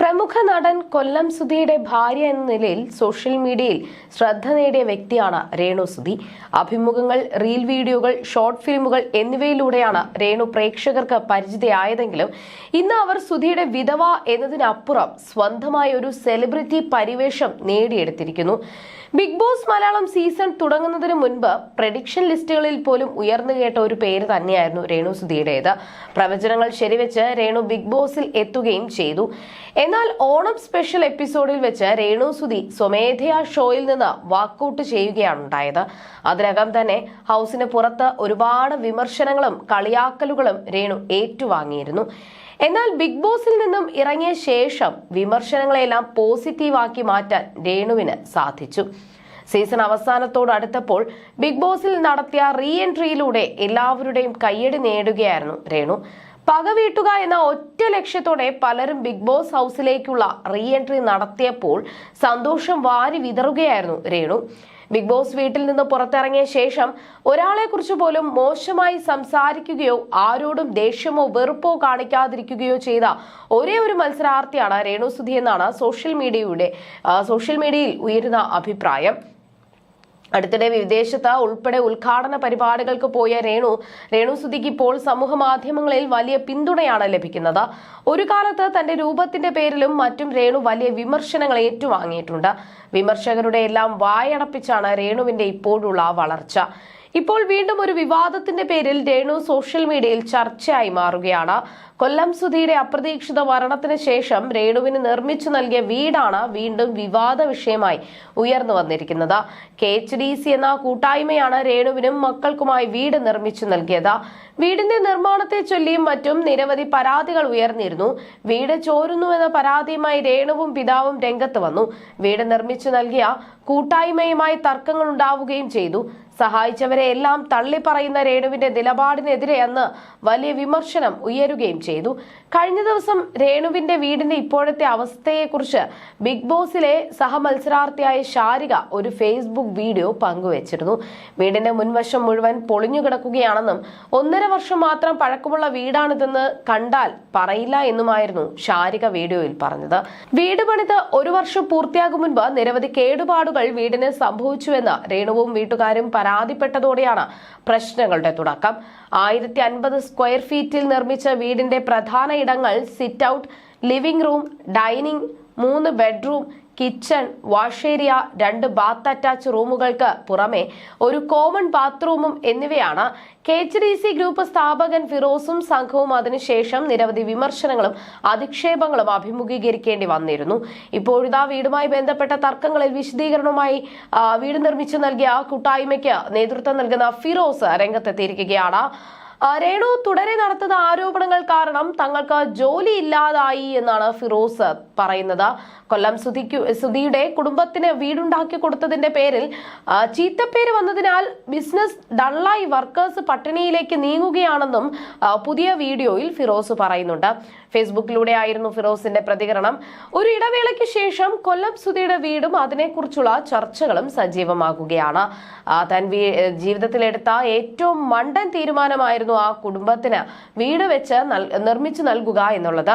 പ്രമുഖ നടൻ കൊല്ലം സുധിയുടെ ഭാര്യ എന്ന നിലയിൽ സോഷ്യൽ മീഡിയയിൽ ശ്രദ്ധ നേടിയ വ്യക്തിയാണ് രേണു സുധി. അഭിമുഖങ്ങൾ റീൽ വീഡിയോകൾ ഷോർട്ട് ഫിലിമുകൾ എന്നിവയിലൂടെയാണ് രേണു പ്രേക്ഷകർക്ക് പരിചിതയായതെങ്കിലും ഇന്ന് അവർ സുധിയുടെ വിധവ എന്നതിനപ്പുറം സ്വന്തമായ ഒരു സെലിബ്രിറ്റി പരിവേഷം നേടിയെടുത്തിരിക്കുന്നു. ബിഗ് ബോസ് മലയാളം സീസൺ തുടങ്ങുന്നതിന് മുൻപ് പ്രഡിക്ഷൻ ലിസ്റ്റുകളിൽ പോലും ഉയർന്നു കേട്ട ഒരു പേര് തന്നെയായിരുന്നു രേണു സുധിയുടേത്. പ്രവചനങ്ങൾ ശരിവെച്ച് രേണു ബിഗ് ബോസിൽ എത്തുകയും ചെയ്തു. എന്നാൽ ഓണം സ്പെഷ്യൽ എപ്പിസോഡിൽ വെച്ച് രേണു സുധി സ്വമേധയാ ഷോയിൽ നിന്ന് വാക്കൌട്ട് ചെയ്യുകയാണ് ഉണ്ടായത് അതിനകം തന്നെ ഹൗസിന് പുറത്ത് ഒരുപാട് വിമർശനങ്ങളും കളിയാക്കലുകളും രേണു ഏറ്റുവാങ്ങിയിരുന്നു. എന്നാൽ ബിഗ് ബോസിൽ നിന്നും ഇറങ്ങിയ ശേഷം വിമർശനങ്ങളെല്ലാം പോസിറ്റീവാക്കി മാറ്റാൻ രേണുവിന് സാധിച്ചു. സീസൺ അവസാനത്തോട് അടുത്തപ്പോൾ ബിഗ് ബോസിൽ നടത്തിയ റീ എൻട്രിയിലൂടെ എല്ലാവരുടെയും കയ്യടി നേടുകയായിരുന്നു രേണു. പക വീട്ടുക എന്ന ഒറ്റ ലക്ഷ്യത്തോടെ പലരും ബിഗ് ബോസ് ഹൗസിലേക്കുള്ള റീ എൻട്രി നടത്തിയപ്പോൾ സന്തോഷം വാരി വിതറുകയായിരുന്നു രേണു. ബിഗ് ബോസ് വീട്ടിൽ നിന്ന് പുറത്തിറങ്ങിയ ശേഷം ഒരാളെ കുറിച്ച് പോലും മോശമായി സംസാരിക്കുകയോ ആരോടും ദേഷ്യമോ വെറുപ്പോ കാണിക്കാതിരിക്കുകയോ ചെയ്ത ഒരേ ഒരു മത്സരാർത്ഥിയാണ് രേണു സുധി എന്നാണ് സോഷ്യൽ മീഡിയയുടെ സോഷ്യൽ മീഡിയയിൽ ഉയരുന്ന അഭിപ്രായം. അടുത്തിടെ വിദേശത്ത് ഉൾപ്പെടെ ഉദ്ഘാടന പരിപാടികൾക്ക് പോയ രേണു രേണു സുധിക്ക് ഇപ്പോൾ സമൂഹ മാധ്യമങ്ങളിൽ വലിയ പിന്തുണയാണ് ലഭിക്കുന്നത്. ഒരു കാലത്ത് തന്റെ രൂപത്തിന്റെ പേരിലും മറ്റും രേണു വലിയ വിമർശനങ്ങൾ ഏറ്റുവാങ്ങിയിട്ടുണ്ട്. വിമർശകരുടെ എല്ലാം വായടപ്പിച്ചാണ് രേണുവിന്റെ ഇപ്പോഴുള്ള വളർച്ച. ഇപ്പോൾ വീണ്ടും ഒരു വിവാദത്തിന്റെ പേരിൽ രേണു സോഷ്യൽ മീഡിയയിൽ ചർച്ചയായി മാറുകയാണ്. കൊല്ലം സുധിയുടെ അപ്രതീക്ഷിത മരണത്തിന് ശേഷം രേണുവിന് നിർമ്മിച്ചു നൽകിയ വീടാണ് വീണ്ടും വിവാദ വിഷയമായി ഉയർന്നു വന്നിരിക്കുന്നത്. കെ എച്ച് ഡി സി എന്ന കൂട്ടായ്മയാണ് രേണുവിനും മക്കൾക്കുമായി വീട് നിർമ്മിച്ചു നൽകിയത്. വീടിന്റെ നിർമ്മാണത്തെ ചൊല്ലിയും മറ്റും നിരവധി പരാതികൾ ഉയർന്നിരുന്നു. വീട് ചോരുന്നുവെന്ന പരാതിയുമായി രേണുവും പിതാവും രംഗത്ത് വന്നു. വീട് നിർമ്മിച്ചു നൽകിയ കൂട്ടായ്മയുമായി തർക്കങ്ങൾ ഉണ്ടാവുകയും ചെയ്തു. സഹായിച്ചവരെ എല്ലാം തള്ളിപ്പറയുന്ന രേണുവിന്റെ നിലപാടിനെതിരെ അന്ന് വലിയ വിമർശനം ഉയരുകയും ചെയ്തു. കഴിഞ്ഞ ദിവസം രേണുവിന്റെ വീടിന്റെ ഇപ്പോഴത്തെ അവസ്ഥയെക്കുറിച്ച് ബിഗ് ബോസിലെ സഹമത്സരാർത്ഥിയായ ശാരിക ഒരു ഫേസ്ബുക്ക് വീഡിയോ പങ്കുവച്ചിരുന്നു. വീടിന്റെ മുൻവശം മുഴുവൻ പൊളിഞ്ഞു കിടക്കുകയാണെന്നും ഒന്നര വർഷം മാത്രം പഴക്കമുള്ള വീടാണിതെന്ന് കണ്ടാൽ പറയില്ല എന്നുമായിരുന്നു ശാരിക വീഡിയോയിൽ പറഞ്ഞത്. വീട് പണിത് ഒരു വർഷം പൂർത്തിയാകും മുൻപ് നിരവധി കേടുപാടുകൾ വീടിന് സംഭവിച്ചുവെന്ന് രേണുവും വീട്ടുകാരും പരാതിപ്പെട്ടതോടെയാണ് പ്രശ്നങ്ങളുടെ തുടക്കം. ആയിരത്തി അൻപത് സ്ക്വയർ ഫീറ്റിൽ നിർമ്മിച്ച വീടിന്റെ പ്രധാന ഇടങ്ങൾ sit out living room dining മൂന്ന് ബെഡ്റൂം കിച്ചൺ വാഷ് ഏരിയ രണ്ട് ബാത്ത് അറ്റാച്ച് റൂമുകൾക്ക് പുറമെ ഒരു കോമൺ ബാത്റൂമും എന്നിവയാണ് K H D C group സ്ഥാപകൻ ഫിറോസും സംഘവും അതിനുശേഷം നിരവധി വിമർശനങ്ങളും അധിക്ഷേപങ്ങളും അഭിമുഖീകരിക്കേണ്ടി വന്നിരുന്നു. ഇപ്പോഴിതാ വീടുമായി ബന്ധപ്പെട്ട തർക്കങ്ങളിൽ വിശദീകരണവുമായി വീട് നിർമ്മിച്ചു നൽകിയ കൂട്ടായ്മയ്ക്ക് നേതൃത്വം നൽകുന്ന ഫിറോസ് രംഗത്തെത്തിയിരിക്കുകയാണ്. രേണു തുടരെ നടത്തുന്ന ആരോപണങ്ങൾ കാരണം തങ്ങൾക്ക് ജോലി ഇല്ലാതായി എന്നാണ് ഫിറോസ് പറയുന്നത്. കൊല്ലം സുധിക്കു സുധിയുടെ കുടുംബത്തിന് വീടുണ്ടാക്കി കൊടുത്തതിന്റെ പേരിൽ ചീത്തപ്പേര് വന്നതിനാൽ ബിസിനസ് ഡള്ളായി വർക്കേഴ്സ് പട്ടിണിയിലേക്ക് നീങ്ങുകയാണെന്നും പുതിയ വീഡിയോയിൽ ഫിറോസ് പറയുന്നുണ്ട്. ഫേസ്ബുക്കിലൂടെ ആയിരുന്നു ഫിറോസിന്റെ പ്രതികരണം. ഒരു ഇടവേളയ്ക്ക് ശേഷം കൊല്ലം സുധിയുടെ വീടും അതിനെക്കുറിച്ചുള്ള ചർച്ചകളും സജീവമാകുകയാണ്. താൻ ജീവിതത്തിലെടുത്ത ഏറ്റവും മണ്ടൻ തീരുമാനമായിരുന്നു ആ കുടുംബത്തിന് വീട് വെച്ച് നിർമ്മിച്ചു നൽകുക എന്നുള്ളത്.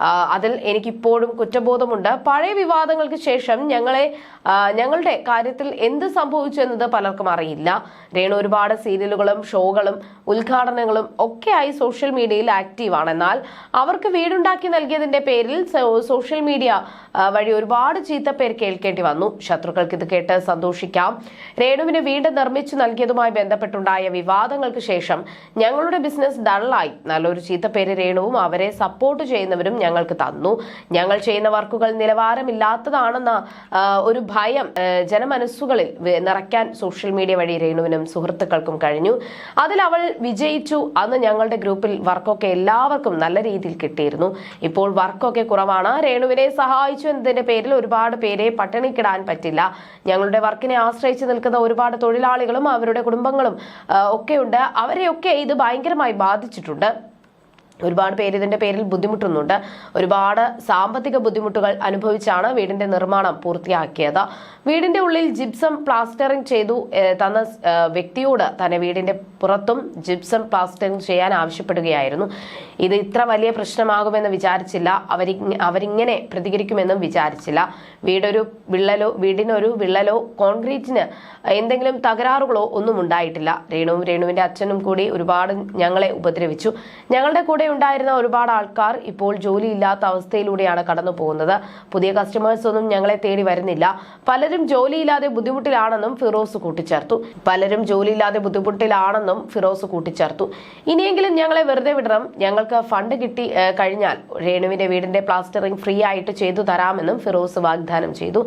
അതിൽ എനിക്കിപ്പോഴും കുറ്റബോധമുണ്ട്. പഴയ വിവാദങ്ങൾക്ക് ശേഷം ഞങ്ങളെ ഞങ്ങളുടെ കാര്യത്തിൽ എന്ത് സംഭവിച്ചു എന്നത് പലർക്കും അറിയില്ല. രേണു ഒരുപാട് സീരിയലുകളും ഷോകളും ഉദ്ഘാടനങ്ങളും ഒക്കെയായി സോഷ്യൽ മീഡിയയിൽ ആക്റ്റീവാണ് എന്നാൽ അവർക്ക് വീടുണ്ടാക്കി നൽകിയതിന്റെ പേരിൽ സോഷ്യൽ മീഡിയ വഴി ഒരുപാട് ചീത്ത പേര് കേൾക്കേണ്ടി വന്നു. ശത്രുക്കൾക്ക് ഇത് കേട്ട് സന്തോഷിക്കാം. രേണുവിന് വീട് നിർമ്മിച്ചു നൽകിയതുമായി ബന്ധപ്പെട്ടുണ്ടായ വിവാദങ്ങൾക്ക് ശേഷം ഞങ്ങളുടെ ബിസിനസ് ഡള്ളായി. നല്ലൊരു ചീത്ത പേര് രേണുവും അവരെ സപ്പോർട്ട് ചെയ്യുന്നവരും ഞങ്ങൾക്ക് തന്നു. ഞങ്ങൾ ചെയ്യുന്ന വർക്കുകൾ നിലവാരമില്ലാത്തതാണെന്ന ഒരു ഭയം ജനമനസ്സുകളിൽ നിറയ്ക്കാൻ സോഷ്യൽ മീഡിയ വഴി രേണുവിനും സുഹൃത്തുക്കൾക്കും കഴിഞ്ഞു. അതിൽ അവൾ വിജയിച്ചു. അന്ന് ഞങ്ങളുടെ ഗ്രൂപ്പിൽ വർക്കൊക്കെ എല്ലാവർക്കും നല്ല രീതിയിൽ കിട്ടിയിരുന്നു. ഇപ്പോൾ വർക്കൊക്കെ കുറവാണ്. രേണുവിനെ സഹായിച്ചു എന്നതിന്റെ പേരിൽ ഒരുപാട് പേരെ പട്ടിണിക്കിടാൻ പറ്റില്ല. ഞങ്ങളുടെ വർക്കിനെ ആശ്രയിച്ച് നിൽക്കുന്ന ഒരുപാട് തൊഴിലാളികളും അവരുടെ കുടുംബങ്ങളും ഒക്കെയുണ്ട്. അവരെയൊക്കെ ഇത് ഭയങ്കരമായി ബാധിച്ചിട്ടുണ്ട്. ഒരുപാട് പേര് ഇതിന്റെ പേരിൽ ബുദ്ധിമുട്ടുന്നുണ്ട്. ഒരുപാട് സാമ്പത്തിക ബുദ്ധിമുട്ടുകൾ അനുഭവിച്ചാണ് വീടിന്റെ നിർമ്മാണം പൂർത്തിയാക്കിയത്. വീടിന്റെ ഉള്ളിൽ ജിപ്സം പ്ലാസ്റ്ററിംഗ് ചെയ്തു തന്ന വ്യക്തിയോട് തന്നെ വീടിന്റെ പുറത്തും ജിപ്സം പ്ലാസ്റ്ററിംഗ് ചെയ്യാൻ ആവശ്യപ്പെടുകയായിരുന്നു. ഇത് ഇത്ര വലിയ പ്രശ്നമാകുമെന്ന് വിചാരിച്ചില്ല. അവരി അവരിങ്ങനെ പ്രതികരിക്കുമെന്നും വിചാരിച്ചില്ല. വീടൊരു വിള്ളലോ വീടിനൊരു വിള്ളലോ കോൺക്രീറ്റിന് എന്തെങ്കിലും തകരാറുകളോ ഒന്നും ഉണ്ടായിട്ടില്ല. രേണുവും രേണുവിന്റെ അച്ഛനും കൂടി ഒരുപാട് ഞങ്ങളെ ഉപദ്രവിച്ചു. ഞങ്ങളുടെ കൂടെ ഉണ്ടായിരുന്ന ഒരുപാട് ആൾക്കാർ ഇപ്പോൾ ജോലിയില്ലാത്ത അവസ്ഥയിലൂടെയാണ് കടന്നു പോകുന്നത്. പുതിയ കസ്റ്റമേഴ്സ് ഒന്നും ഞങ്ങളെ തേടി വരുന്നില്ല. പലരും ജോലിയില്ലാതെ ബുദ്ധിമുട്ടിലാണെന്നും ഫിറോസ് കൂട്ടിച്ചേർത്തു. പലരും ജോലിയില്ലാതെ ബുദ്ധിമുട്ടിലാണെന്നും ഫിറോസ് കൂട്ടിച്ചേർത്തു. ഇനിയെങ്കിലും ഞങ്ങളെ വെറുതെ വിടണം. ഞങ്ങൾക്ക് ഫണ്ട് കിട്ടി കഴിഞ്ഞാൽ രേണുവിന്റെ വീടിന്റെ പ്ലാസ്റ്ററിംഗ് ഫ്രീ ആയിട്ട് ചെയ്തു തരാമെന്നും ഫിറോസ് വാഗ്ദാനം ചെയ്തു.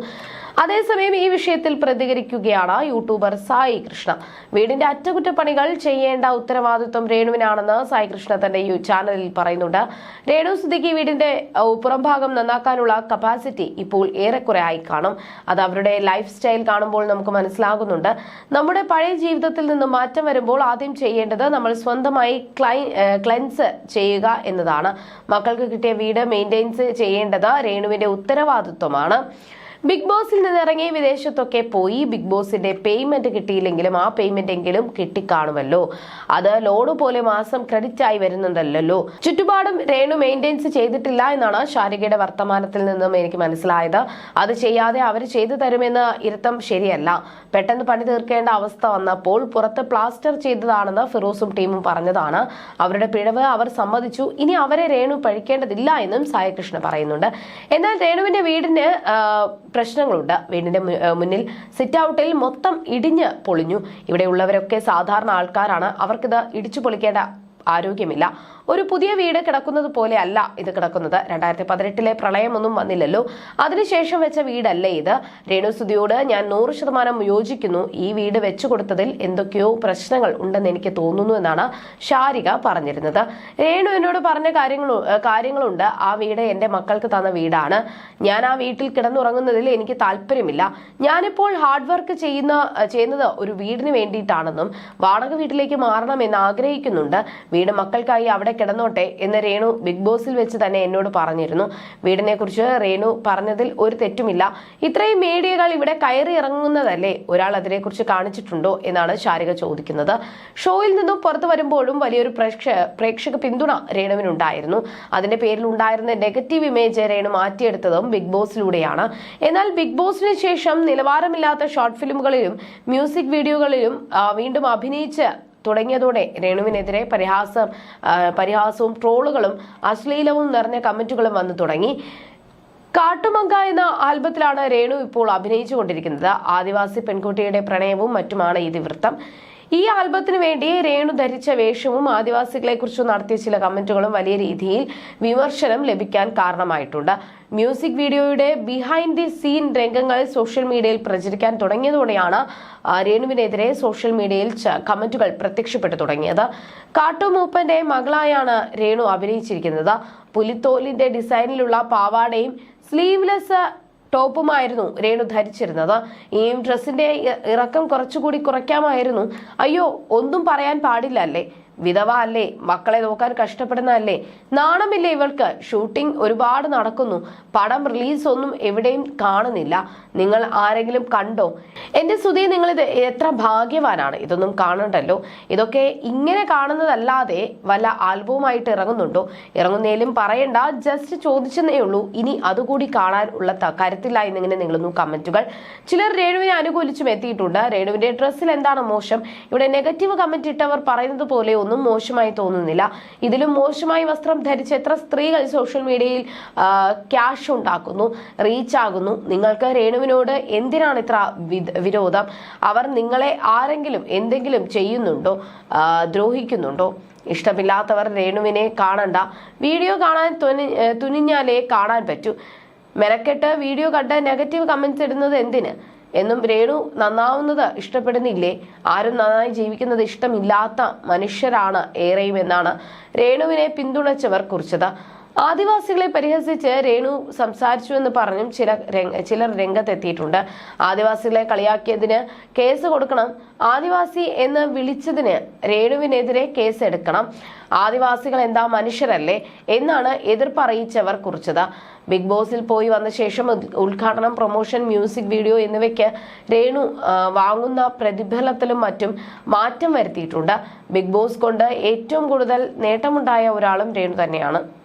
അതേസമയം ഈ വിഷയത്തിൽ പ്രതികരിക്കുകയാണ് യൂട്യൂബർ സായി കൃഷ്ണ. വീടിന്റെ അറ്റകുറ്റപ്പണികൾ ചെയ്യേണ്ട ഉത്തരവാദിത്വം രേണുവിനാണെന്ന് സായി കൃഷ്ണ തന്റെ ചാനലിൽ പറയുന്നുണ്ട്. രേണു സ്ഥിതിക്ക് വീടിന്റെ പുറം ഭാഗം നന്നാക്കാനുള്ള കപ്പാസിറ്റി ഇപ്പോൾ ഏറെക്കുറെ ആയി കാണും. അത് അവരുടെ ലൈഫ് സ്റ്റൈൽ കാണുമ്പോൾ നമുക്ക് മനസ്സിലാകുന്നുണ്ട്. നമ്മുടെ പഴയ ജീവിതത്തിൽ നിന്ന് മാറ്റം വരുമ്പോൾ ആദ്യം ചെയ്യേണ്ടത് നമ്മൾ സ്വന്തമായി ക്ലൈ ക്ലെൻസ് ചെയ്യുക എന്നതാണ്. മക്കൾക്ക് കിട്ടിയ വീട് മെയിന്റെയിൻസ് ചെയ്യേണ്ടത് രേണുവിന്റെ ഉത്തരവാദിത്വമാണ്. ബിഗ് ബോസിൽ നിന്ന് ഇറങ്ങി വിദേശത്തൊക്കെ പോയി ബിഗ് ബോസിന്റെ പേയ്മെന്റ് കിട്ടിയില്ലെങ്കിലും ആ പേയ്മെന്റ് എങ്കിലും കിട്ടിക്കാണുമല്ലോ. അത് ലോണ് പോലെ മാസം ക്രെഡിറ്റ് ആയി വരുന്നുണ്ടല്ലോ. ചുറ്റുപാടും രേണു മെയിന്റെയിൻസ് ചെയ്തിട്ടില്ല എന്നാണ് ശാരികയുടെ വർത്തമാനത്തിൽ നിന്നും എനിക്ക് മനസ്സിലായത്. അത് ചെയ്യാതെ അവർ ചെയ്തു തരുമെന്ന് ഇരുത്തം ശരിയല്ല. പെട്ടെന്ന് പണി തീർക്കേണ്ട അവസ്ഥ വന്നപ്പോൾ പുറത്ത് പ്ലാസ്റ്റർ ചെയ്തതാണെന്ന് ഫിറോസും ടീമും പറഞ്ഞതാണ്. അവരുടെ പിഴവ് അവർ സമ്മതിച്ചു. ഇനി അവരെ രേണു പഴിക്കേണ്ടതില്ല എന്നും സായകൃഷ്ണ പറയുന്നുണ്ട്. എന്നാൽ രേണുവിന്റെ വീടിന് പ്രശ്നങ്ങളുണ്ട്. വീടിന്റെ മുന്നിൽ സിറ്റ് ഔട്ടിൽ മൊത്തം ഇടിഞ്ഞ് പൊളിഞ്ഞു. ഇവിടെയുള്ളവരൊക്കെ സാധാരണ ആൾക്കാരാണ്. അവർക്കിത് ഇടിച്ചു പൊളിക്കേണ്ട ആരോഗ്യമില്ല. ഒരു പുതിയ വീട് കിടക്കുന്നത് പോലെ അല്ല ഇത് കിടക്കുന്നത്. രണ്ടായിരത്തി പതിനെട്ടിലെ പ്രളയമൊന്നും വന്നില്ലല്ലോ. അതിനുശേഷം വെച്ച വീടല്ലേ ഇത്? രേണുസുതിയോട് ഞാൻ നൂറ് ശതമാനം യോജിക്കുന്നു. ഈ വീട് വെച്ചു കൊടുത്തതിൽ എന്തൊക്കെയോ പ്രശ്നങ്ങൾ ഉണ്ടെന്ന് എനിക്ക് തോന്നുന്നു എന്നാണ് ഷാരിക പറഞ്ഞിരുന്നത്. രേണു എന്നോട് പറഞ്ഞ കാര്യങ്ങൾ കാര്യങ്ങളുണ്ട്. ആ വീട് എന്റെ മക്കൾക്ക് തന്ന വീടാണ്. ഞാൻ ആ വീട്ടിൽ കിടന്നുറങ്ങുന്നതിൽ എനിക്ക് താല്പര്യമില്ല. ഞാനിപ്പോൾ ഹാർഡ് വർക്ക് ചെയ്യുന്ന ചെയ്യുന്നത് ഒരു വീടിന് വേണ്ടിയിട്ടാണെന്നും വാടക വീട്ടിലേക്ക് മാറണമെന്ന് ആഗ്രഹിക്കുന്നുണ്ട്. വീട് മക്കൾക്കായി അവിടെ കിടന്നോട്ടെ എന്ന് രേണു ബിഗ് ബോസിൽ വെച്ച് തന്നെ എന്നോട് പറഞ്ഞിരുന്നു. വീടിനെ കുറിച്ച് രേണു പറഞ്ഞതിൽ ഒരു തെറ്റുമില്ല. ഇത്രയും മീഡിയകൾ ഇവിടെ കയറി ഇറങ്ങുന്നതല്ലേ? ഒരാൾ അതിനെക്കുറിച്ച് കാണിച്ചിട്ടുണ്ടോ എന്നാണ് ശാരിക ചോദിക്കുന്നത്. ഷോയിൽ നിന്നും പുറത്തു വരുമ്പോഴും വലിയൊരു പ്രേക്ഷ പ്രേക്ഷക പിന്തുണ രേണുവിനുണ്ടായിരുന്നു. അതിന്റെ പേരിൽ ഉണ്ടായിരുന്ന നെഗറ്റീവ് ഇമേജ് രേണു മാറ്റിയെടുത്തതും ബിഗ് ബോസിലൂടെയാണ്. എന്നാൽ ബിഗ് ബോസിന് ശേഷം നിലവാരമില്ലാത്ത ഷോർട്ട് ഫിലിമുകളിലും മ്യൂസിക് വീഡിയോകളിലും വീണ്ടും അഭിനയിച്ച് തുടങ്ങിയതോടെ രേണുവിനെതിരെ പരിഹാസം പരിഹാസവും ട്രോളുകളും അശ്ലീലവും നിറഞ്ഞ കമന്റുകളും വന്നു തുടങ്ങി. കാട്ടുമങ്ക എന്ന ആൽബത്തിലാണ് രേണു ഇപ്പോൾ അഭിനയിച്ചുകൊണ്ടിരിക്കുന്നത്. ആദിവാസി പെൺകുട്ടിയുടെ പ്രണയവും മറ്റുമാണ് ഇതിവൃത്തം. ഈ ആൽബത്തിന് വേണ്ടി രേണു ധരിച്ച വേഷവും ആദിവാസികളെ കുറിച്ച് നടത്തിയ ചില കമന്റുകളും വലിയ രീതിയിൽ വിമർശനം ലഭിക്കാൻ കാരണമായിട്ടുണ്ട്. മ്യൂസിക് വീഡിയോയുടെ ബിഹൈൻഡ് ദി സീൻ രംഗങ്ങൾ സോഷ്യൽ മീഡിയയിൽ പ്രചരിക്കാൻ തുടങ്ങിയതോടെയാണ് രേണുവിനെതിരെ സോഷ്യൽ മീഡിയയിൽ കമന്റുകൾ പ്രത്യക്ഷപ്പെട്ടു തുടങ്ങിയത്. കാട്ടുമൂപ്പന്റെ മകളായാണ് രേണു അഭിനയിച്ചിരിക്കുന്നത്. പുലിത്തോലിന്റെ ഡിസൈനിലുള്ള പാവാടയും സ്ലീവ്ലെസ് ടോപ്പുമായിരുന്നു രേണു ധരിച്ചിരുന്നത്. ഈ ഡ്രസ്സിന്റെ ഇറക്കം കുറച്ചുകൂടി കുറയ്ക്കാമായിരുന്നു. അയ്യോ ഒന്നും പറയാൻ പാടില്ല അല്ലേ വിധവ അല്ലേ? മക്കളെ നോക്കാൻ കഷ്ടപ്പെടുന്ന അല്ലേ? നാണമില്ല ഇവൾക്ക്? ഷൂട്ടിംഗ് ഒരുപാട് നടക്കുന്നു. പടം റിലീസ് ഒന്നും എവിടെയും കാണുന്നില്ല. നിങ്ങൾ ആരെങ്കിലും കണ്ടോ? എന്റെ സുധി നിങ്ങൾ ഇത് എത്ര ഭാഗ്യവാനാണ്? ഇതൊന്നും കാണണ്ടല്ലോ. ഇതൊക്കെ ഇങ്ങനെ കാണുന്നതല്ലാതെ വല്ല ആൽബവുമായിട്ട് ഇറങ്ങുന്നുണ്ടോ? ഇറങ്ങുന്നതിലും പറയണ്ട. ജസ്റ്റ് ചോദിച്ചെന്നേ ഉള്ളൂ. ഇനി അതുകൂടി കാണാൻ ഉള്ള കരുത്തില്ല എന്നിങ്ങനെ നിങ്ങളൊന്നും കമന്റുകൾ. ചിലർ രേണുവിനെ അനുകൂലിച്ചും എത്തിയിട്ടുണ്ട്. രേണുവിന്റെ ഡ്രസ്സിൽ എന്താണ് മോശം? ഇവിടെ നെഗറ്റീവ് കമന്റ് ഇട്ടവർ പറയുന്നത് പോലെ മോശമായി തോന്നുന്നില്ല. ഇതിലും മോശമായി വസ്ത്രം ധരിച്ച എത്ര സ്ത്രീകൾ സോഷ്യൽ മീഡിയയിൽ ക്യാഷ് ഉണ്ടാക്കുന്നു റീച്ച് ആകുന്നു. നിങ്ങൾക്ക് രേണുവിനോട് എന്തിനാണ് ഇത്ര വിരോധം? അവർ നിങ്ങളെ ആരെങ്കിലും എന്തെങ്കിലും ചെയ്യുന്നുണ്ടോ? ദ്രോഹിക്കുന്നുണ്ടോ? ഇഷ്ടമില്ലാത്തവർ രേണുവിനെ കാണണ്ട. വീഡിയോ കാണാൻ തുനി തുനിഞ്ഞാലേ കാണാൻ പറ്റൂ. മെനക്കെട്ട് വീഡിയോ കണ്ട് നെഗറ്റീവ് കമൻസ് ഇടുന്നത് എന്തിന്? എന്നും രേണു നന്നാവുന്നത് ഇഷ്ടപ്പെടുന്നില്ലേ? ആരും നന്നായി ജീവിക്കുന്നത് ഇഷ്ടമില്ലാത്ത മനുഷ്യരാണ് ഏറെയും എന്നാണ് രേണുവിനെ പിന്തുണച്ചവർ കുറിച്ചത്. ആദിവാസികളെ പരിഹസിച്ച് രേണു സംസാരിച്ചു എന്ന് പറഞ്ഞും ചില ചിലർ രംഗത്തെത്തിയിട്ടുണ്ട്. ആദിവാസികളെ കളിയാക്കിയതിന് കേസ് കൊടുക്കണം. ആദിവാസി എന്ന് വിളിച്ചതിന് രേണുവിനെതിരെ കേസ് എടുക്കണം. ആദിവാസികൾ എന്താ മനുഷ്യരല്ലേ എന്നാണ് എതിർപ്പറിയിച്ചവർ കുറിച്ചത്. ബിഗ് ബോസിൽ പോയി വന്ന ശേഷം ഉദ്- ഉദ്ഘാടനം പ്രൊമോഷൻ മ്യൂസിക് വീഡിയോ എന്നിവയ്ക്ക് രേണു വാങ്ങുന്ന പ്രതിഫലത്തിലും മറ്റും മാറ്റം വരുത്തിയിട്ടുണ്ട്. ബിഗ് ബോസ് കൊണ്ട് ഏറ്റവും കൂടുതൽ നേട്ടമുണ്ടായ ഒരാളും രേണു തന്നെയാണ്.